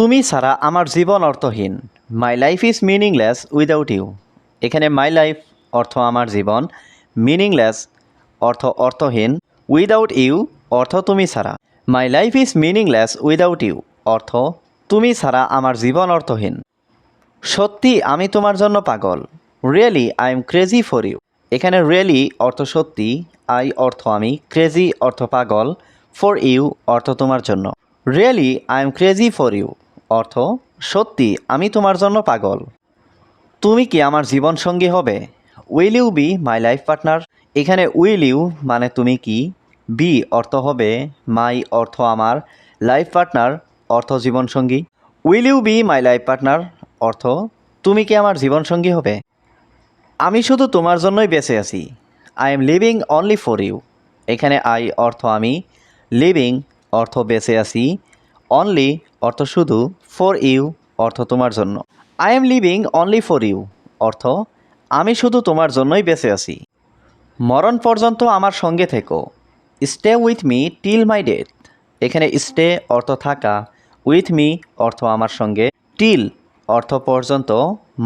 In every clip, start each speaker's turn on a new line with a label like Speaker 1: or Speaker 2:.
Speaker 1: তুমি ছাড়া আমার জীবন অর্থহীন। My life is meaningless without you এখানে মাই লাইফ অর্থ আমার জীবন মিনিংলেস অর্থ অর্থহীন উইদাউট ইউ অর্থ তুমি ছাড়া। My life is meaningless without you অর্থ তুমি ছাড়া আমার জীবন অর্থহীন। সত্যি, আমি তোমার জন্য পাগল। Really I am crazy for you এখানে রিয়েলি অর্থ সত্যি আই অর্থ আমি ক্রেজি অর্থ পাগল। ফর ইউ অর্থ তোমার জন্য। Really I am crazy for you অর্থ, সত্যি, আমি তোমার জন্য পাগল। তুমি কি আমার জীবন সঙ্গী হবে? Will you be my life partner এখানে উইল ইউ মানে তুমি কি? বি অর্থ হবে মাই অর্থ আমার। লাইফ পার্টনার অর্থ জীবনসঙ্গী। Will you be my life partner অর্থ, তুমি কি আমার জীবনসঙ্গী হবে? আমি শুধু তোমার জন্যই বেঁচে আছি। I am living only for you এখানে আই অর্থ আমি। লিভিং অর্থ বেঁচে আছি। অনলি অর্থ শুধু ফর ইউ অর্থ তোমার জন্য। I am living only for you অর্থ আমি শুধু তোমার জন্যই বেঁচে আছি। মরণ পর্যন্ত আমার সঙ্গে থেকো। Stay with me till my death এখানে স্টে অর্থ থাকা। উইথ মি অর্থ আমার সঙ্গে। টিল অর্থ পর্যন্ত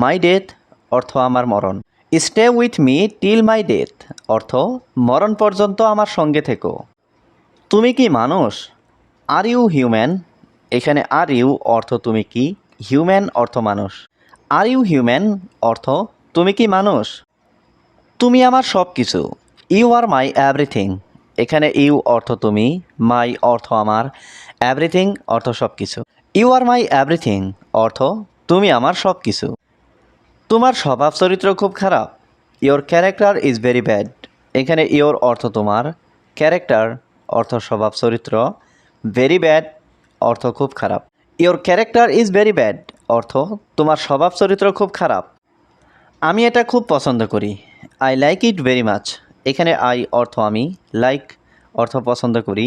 Speaker 1: মাই ডেথ অর্থ আমার মরণ। Stay with me till my death অর্থ মরণ পর্যন্ত আমার সঙ্গে থেকো। তুমি কি মানুষ? আর ইউ হিউম্যান এখানে আর ইউ অর্থ তুমি কি? হিউম্যান অর্থ মানুষ। আর ইউ হিউম্যান অর্থ তুমি কি মানুষ? তুমি আমার সব কিছু ইউ আর মাই এভরিথিং। এখানে ইউ অর্থ তুমি, মাই অর্থ আমার। এভরিথিং অর্থ সব কিছু ইউ আর মাই এভরিথিং অর্থ তুমি আমার সব কিছু তোমার স্বভাব চরিত্র খুব খারাপ। Your character is very bad. এখানে ইওর অর্থ তোমার। ক্যারেক্টার অর্থ স্বভাব চরিত্র। ভেরি ব্যাড অর্থ খুব খারাপ। Your character is very bad অর্থ, তোমার স্বভাব চরিত্র খুব খারাপ। আমি এটা খুব পছন্দ করি। I like it very much এখানে আই অর্থ আমি লাইক অর্থ পছন্দ করি।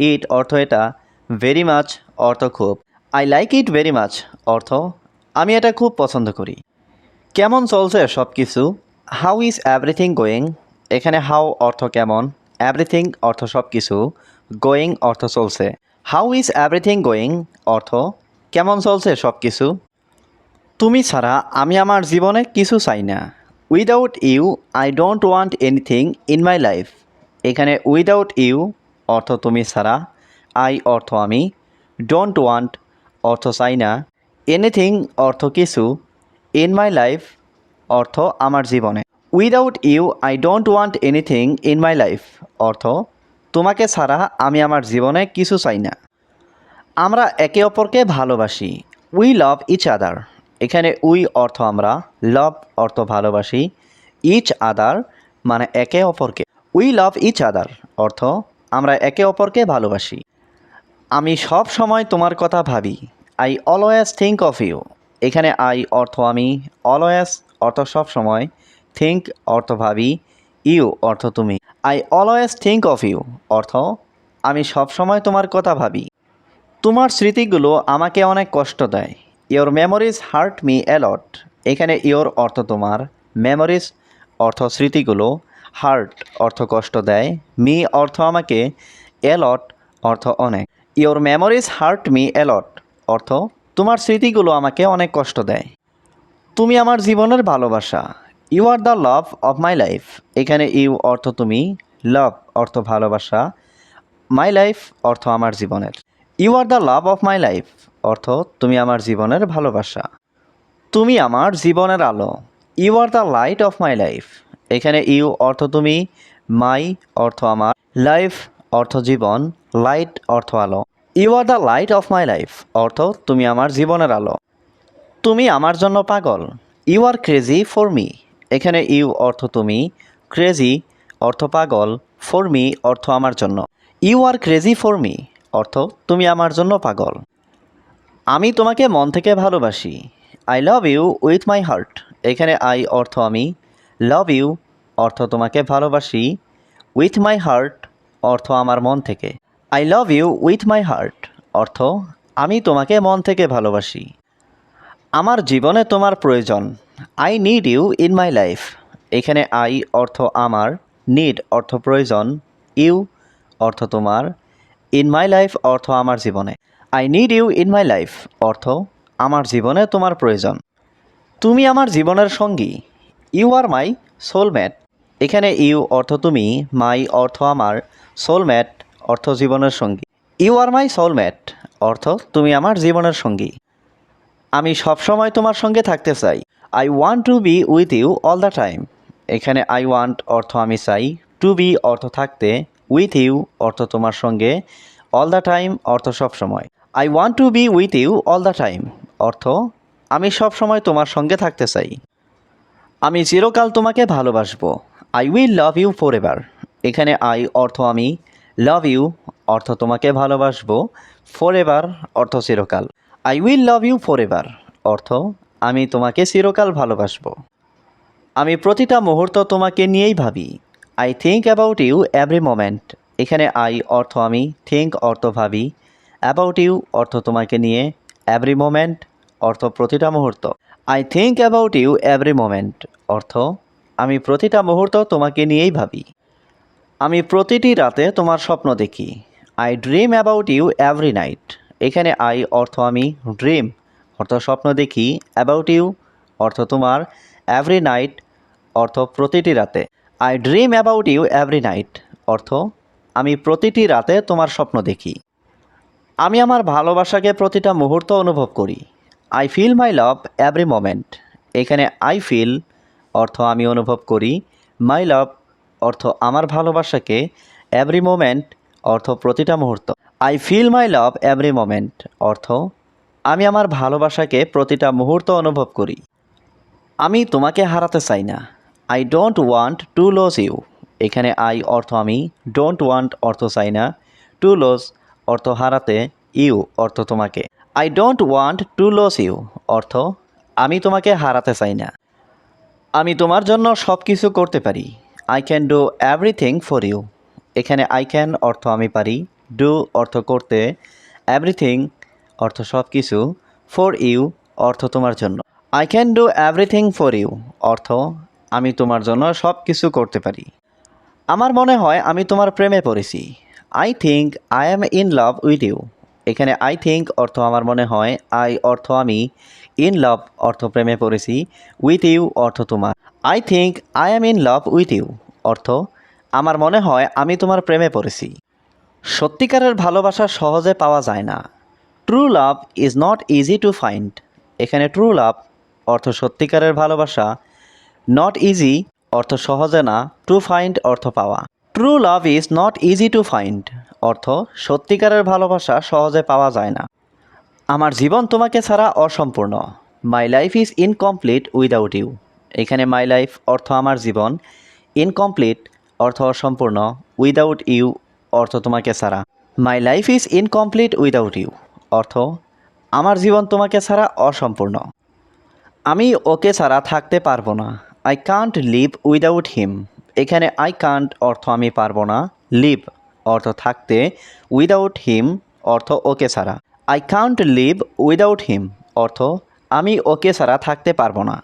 Speaker 1: ইট অর্থ এটা ভেরি মাচ অর্থ খুব। I like it very much অর্থ, আমি এটা খুব পছন্দ করি। কেমন চলছে সব কিছু হাউ ইজ এভরিথিং গোয়িং এখানে হাউ অর্থ কেমন? এভরিথিং অর্থ সব কিছু গোয়িং অর্থ চলছে। হাউ ইজ এভরিথিং গোয়িং অর্থ, কেমন চলছে সব কিছু তুমি ছাড়া আমি আমার জীবনে কিছু চাই না। Without you I don't want anything in my life এখানে উইদাউট ইউ অর্থ তুমি ছাড়া আই অর্থ আমি ডোন্ট ওয়ান্ট অর্থ চাই না। এনিথিং অর্থ কিছু ইন মাই লাইফ অর্থ আমার জীবনে। Without you I don't want anything in my life অর্থ তোমাকে ছাড়া আমি আমার জীবনে কিছু চাই না। আমরা একে অপরকে ভালোবাসি। উই লাভ ইচ আদার এখানে উই অর্থ আমরা লাভ অর্থ ভালোবাসি। ইচ আদার মানে একে অপরকে। উই লাভ ইচ আদার অর্থ আমরা একে অপরকে ভালোবাসি। আমি সব সময় তোমার কথা ভাবি। I always think of you এখানে আই অর্থ আমি অলওয়েজ অর্থ সব সময়। থিঙ্ক অর্থ ভাবি। ইউ অর্থ তুমি। I always think of you অর্থ, আমি সব সময় তোমার কথা ভাবি। তোমার স্মৃতিগুলো আমাকে অনেক কষ্ট দেয়। Your memories hurt me a lot এখানে ইওর অর্থ তোমার মেমোরিজ অর্থ স্মৃতিগুলো হার্ট অর্থ কষ্ট দেয়। মি অর্থ আমাকে অ্যালট অর্থ অনেক। Your memories hurt me a lot অর্থ, তোমার স্মৃতিগুলো আমাকে অনেক কষ্ট দেয়। তুমি আমার জীবনের ভালোবাসা। You are the love of my life এখানে ইউ অর্থ তুমি লাভ অর্থ ভালোবাসা মাই লাইফ অর্থ আমার জীবনের। You are the love of my life অর্থ তুমি আমার জীবনের ভালোবাসা। তুমি আমার জীবনের আলো। You are the light of my life এখানে ইউ অর্থ তুমি মাই অর্থ আমার। লাইফ অর্থ জীবন লাইট অর্থ আলো। You are the light of my life অর্থ তুমি আমার জীবনের আলো। তুমি আমার জন্য পাগল। You are crazy for me এখানে ইউ অর্থ তুমি, ক্রেজি অর্থ পাগল, ফর মি অর্থ আমার জন্য। You are crazy for me অর্থ তুমি আমার জন্য পাগল। আমি তোমাকে মন থেকে ভালোবাসি। I love you with my heart. এখানে আই অর্থ আমি। লাভ ইউ অর্থ তোমাকে ভালোবাসি। উইথ মাই হার্ট অর্থ আমার মন থেকে। I love you with my heart অর্থ আমি তোমাকে মন থেকে ভালোবাসি। আমার জীবনে তোমার প্রয়োজন। I need you in my life এখানে আই অর্থ আমার নিড অর্থ প্রয়োজন ইউ অর্থ তোমার ইন মাই লাইফ অর্থ আমার জীবনে। I need you in my life অর্থ আমার জীবনে তোমার প্রয়োজন। তুমি আমার জীবনের সঙ্গী। ইউ আর মাই সোলমেট এখানে ইউ অর্থ তুমি মাই অর্থ আমার সোলমেট অর্থ জীবনের সঙ্গী। ইউ আর মাই সোলমেট অর্থ তুমি আমার জীবনের সঙ্গী। আমি সবসময় তোমার সঙ্গে থাকতে চাই। I want to be with you all the time এখানে আই ওয়ান্ট অর্থ আমি চাই। টু বি অর্থ থাকতে উইথ ইউ অর্থ তোমার সঙ্গে অল দ্য টাইম অর্থ সবসময় I want to be with you all the time অর্থ আমি সবসময় তোমার সঙ্গে থাকতে চাই। আমি চিরকাল তোমাকে ভালোবাসবো। I will love you forever এখানে আই অর্থ আমি লাভ ইউ অর্থ তোমাকে ভালোবাসবো। ফর এভার অর্থ চিরকাল। I will love you forever অর্থ আমি তোমাকে চিরকাল ভালোবাসবো। আমি প্রতিটা মুহূর্ত তোমাকে নিয়েই ভাবি। I think about you every moment এখানে আই অর্থ আমি থিঙ্ক অর্থ ভাবি। অ্যাবাউট ইউ অর্থ তোমাকে নিয়ে এভরি মোমেন্ট অর্থ প্রতিটা মুহূর্ত। I think about you every moment অর্থ, আমি প্রতিটা মুহূর্ত তোমাকে নিয়েই ভাবি। আমি প্রতিটি রাতে তোমার স্বপ্ন দেখি। I dream about you every night এখানে আই অর্থ আমি ড্রিম অর্থ স্বপ্ন দেখি অ্যাবাউট ইউ অর্থ তোমার এভরি নাইট অর্থ প্রতিটি রাতে। I dream about you every night অর্থ আমি প্রতিটি রাতে তোমার স্বপ্ন দেখি। আমি আমার ভালোবাসাকে প্রতিটা মুহূর্ত অনুভব করি। I feel my love every moment এখানে আই ফিল অর্থ আমি অনুভব করি। মাই লাভ অর্থ আমার ভালোবাসাকে এভরি মোমেন্ট অর্থ প্রতিটা মুহূর্ত। I feel my love every moment অর্থ আমি আমার ভালোবাসাকে প্রতিটা মুহূর্ত অনুভব করি। আমি তোমাকে হারাতে চাই না। I don't want to lose you এখানে আই অর্থ আমি ডোন্ট ওয়ান্ট অর্থ চাই না। টু লস অর্থ হারাতে ইউ অর্থ তোমাকে। I don't want to lose you অর্থ, আমি তোমাকে হারাতে চাই না। আমি তোমার জন্য সব কিছু করতে পারি। I can do everything for you এখানে আই ক্যান অর্থ আমি পারি। ডু অর্থ করতে এভরিথিং অর্থ সব কিছু ফর ইউ অর্থ তোমার জন্য। I can do everything for you অর্থ আমি তোমার জন্য সব কিছু করতে পারি। আমার মনে হয় আমি তোমার প্রেমে পড়েছি। I think I am in love with you এখানে আই থিঙ্ক অর্থ আমার মনে হয় আই অর্থ আমি ইন লাভ অর্থ প্রেমে পড়েছি। উইথ ইউ অর্থ তোমার। I think I am in love with you অর্থ আমার মনে হয় আমি তোমার প্রেমে পড়েছি। সত্যিকারের ভালোবাসা সহজে পাওয়া যায় না। True love is not easy to find এখানে ট্রু লাভ অর্থ সত্যিকারের ভালোবাসা নট ইজি অর্থ সহজে না টু ফাইন্ড অর্থ পাওয়া। True love is not easy to find অর্থ সত্যিকারের ভালোবাসা সহজে পাওয়া যায় না। আমার জীবন তোমাকে ছাড়া অসম্পূর্ণ। My life is incomplete without you এখানে মাই লাইফ অর্থ আমার জীবন ইনকমপ্লিট অর্থ অসম্পূর্ণ উইদাউট ইউ অর্থ তোমাকে ছাড়া। My life is incomplete without you অর্থ, আমার জীবন তোমাকে ছাড়া অসম্পূর্ণ। আমি ওকে ছাড়া থাকতে পারব না। I can't live without him এখানে আই কান্ট অর্থ আমি পারব না। লিভ অর্থ থাকতে উইদাউট হিম অর্থ ওকে ছাড়া। I can't live without him অর্থ, আমি ওকে ছাড়া থাকতে পারব না।